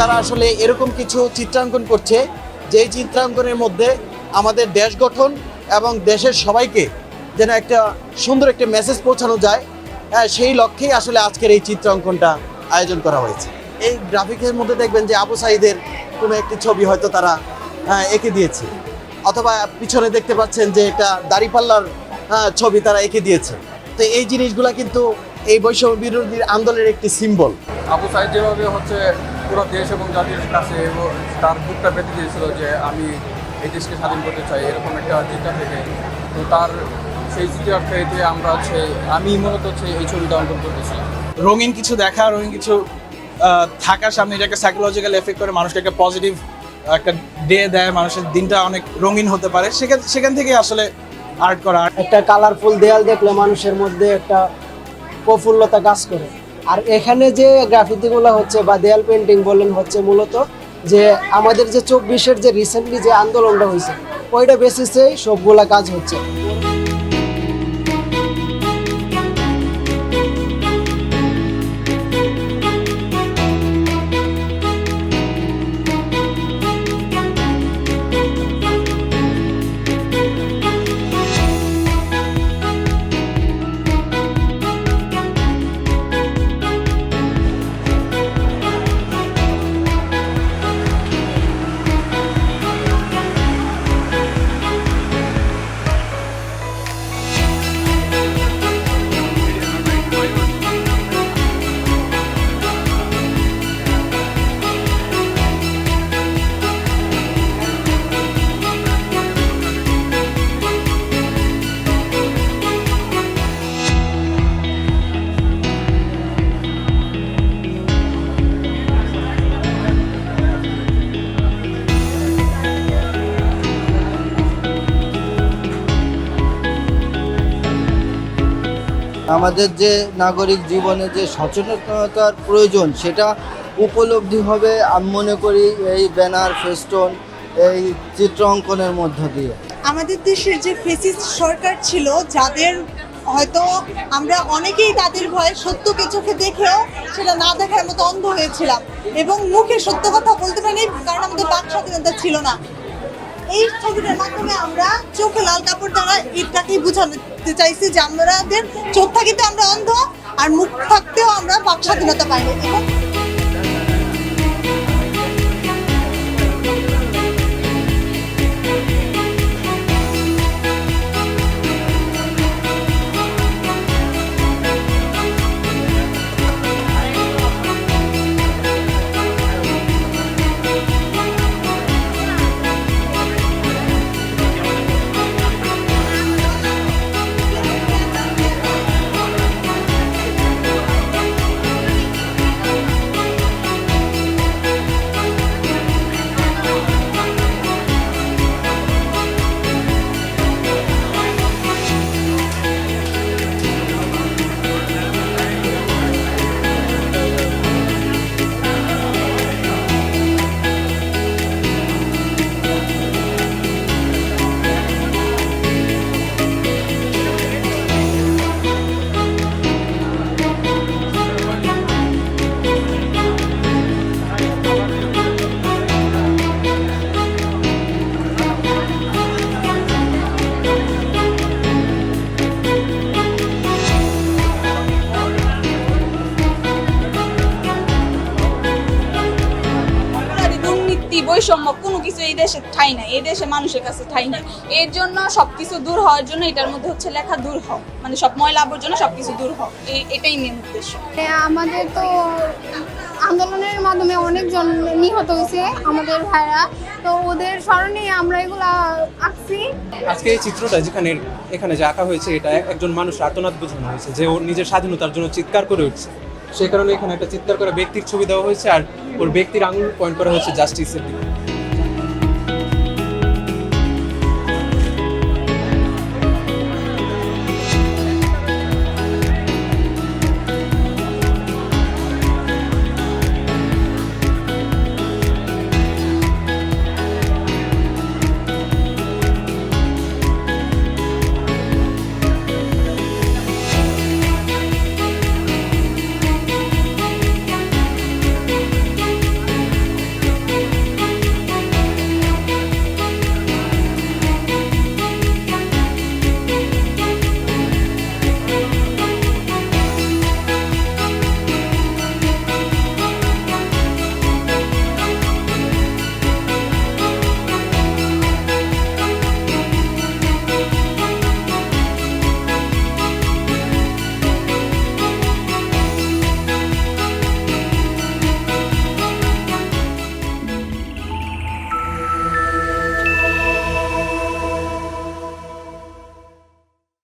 তারা আসলে এরকম কিছু চিত্রাঙ্কন করছে যেই চিত্রাঙ্কনের মধ্যে আমাদের দেশ গঠন এবং দেশের সবাইকে যেন একটা সুন্দর একটা মেসেজ পৌঁছানো যায় হ্যাঁ, সেই লক্ষ্যেই আসলে আজকের এই চিত্রাঙ্কনটা আয়োজন করা হয়েছে। এই গ্রাফিক্সের মধ্যে দেখবেন যে আবু সাইদের কোনো একটি ছবি হয়তো তারা হ্যাঁ, এঁকে দিয়েছে। অথবা পিছনে দেখতে পাচ্ছেন যে একটা দাড়িপাল্লার হ্যাঁ, ছবি তারা এঁকে দিয়েছে। তো এই জিনিসগুলা কিন্তু এই বৈষম্য বিরোধী আন্দোলনের একটি সিম্বল আবু সাইদ যেভাবে হচ্ছে পুরো দেশ এবং জাতির কাছে এবং তার বুকটা পেতে দিয়েছিল যে আমি এই দেশকে স্বাধীন করতে চাই এরকম একটা চিন্তা থেকে। তো তার সেই চিন্তার থেকে আমরা হচ্ছে আমি মূলত হচ্ছে এই ছবিটা অঙ্কন করতেছিলাম রঙিন কিছু দেখা রঙিন কিছু থাকার সামনে এটাকে সাইকোলজিক্যাল এফেক্ট করে মানুষকে একটা পজিটিভ একটা ডে দেয় মানুষের দিনটা অনেক রঙিন হতে পারে। সেখান সেখান থেকে আসলে আর্ট করা। একটা কালারফুল দেয়াল দেখলে মানুষের মধ্যে একটা প্রফুল্লতা কাজ করে। আর এখানে যে গ্রাফিতিগুলো হচ্ছে বা দেয়াল পেন্টিং বলেন হচ্ছে মূলত, যে আমাদের যে চব্বিশের যে রিসেন্টলি যে আন্দোলনটা হয়েছে, ওইটা বেসিসেই সবগুলা কাজ হচ্ছে। আমাদের যে নাগরিক জীবনে যে সচেতনতার প্রয়োজন, সেটা উপলব্ধি হবে আমি মনে করি এই ব্যানার, ফেস্টন, এই চিত্র অঙ্কনের মধ্য দিয়ে। আমাদের দেশের যে ফেসিস্ট সরকার ছিল, যাদের হয়তো আমরা অনেকেই তাদের ভয়ে সত্যকে চোখে দেখেও সেটা না দেখার মতো অন্ধ হয়েছিলাম এবং মুখে সত্য কথা বলতে পারিনি, কারণ আমাদের বাক স্বাধীনতা ছিল না। এই ছবিটার মাধ্যমে আমরা চোখে লাল কাপড় দ্বারা এটাকেই বোঝাতে চাইছি যে আমাদের চোখ থাকিতে আমরা অন্ধ আর মুখ থাকতেও আমরা বাক স্বাধীনতা পাইনি। দেশে ঠাই নাই এই দেশে মানুষের কাছে ঠাই নাই। এর জন্য সবকিছু দূর হওয়ার জন্য এটার মধ্যে হচ্ছে লেখা দূর হোক মানে সব ময়লা আবর্জনা সবকিছু দূর হোক এই- এটাই মেন উদ্দেশ্য। আমাদের তো আন্দোলনের মাধ্যমে অনেকজন নিহত হয়েছে আমাদের ভাইরা। তো ওদের স্মরণে আমরা এগুলা আঁকছি। আজকে এই চিত্রটা যেখানে এখানে যে আঁকা হয়েছে এটা একজন মানুষ আর্তনাদ বোঝানো হয়েছে যে ওর নিজের স্বাধীনতার জন্য চিৎকার করে উঠছে। সেই কারণে এখানে একটা চিৎকার করা ব্যক্তির ছবি দেওয়া হয়েছে আর ওর ব্যক্তির আঙুল পয়েন্ট করা হয়েছে জাস্টিসের দিকে।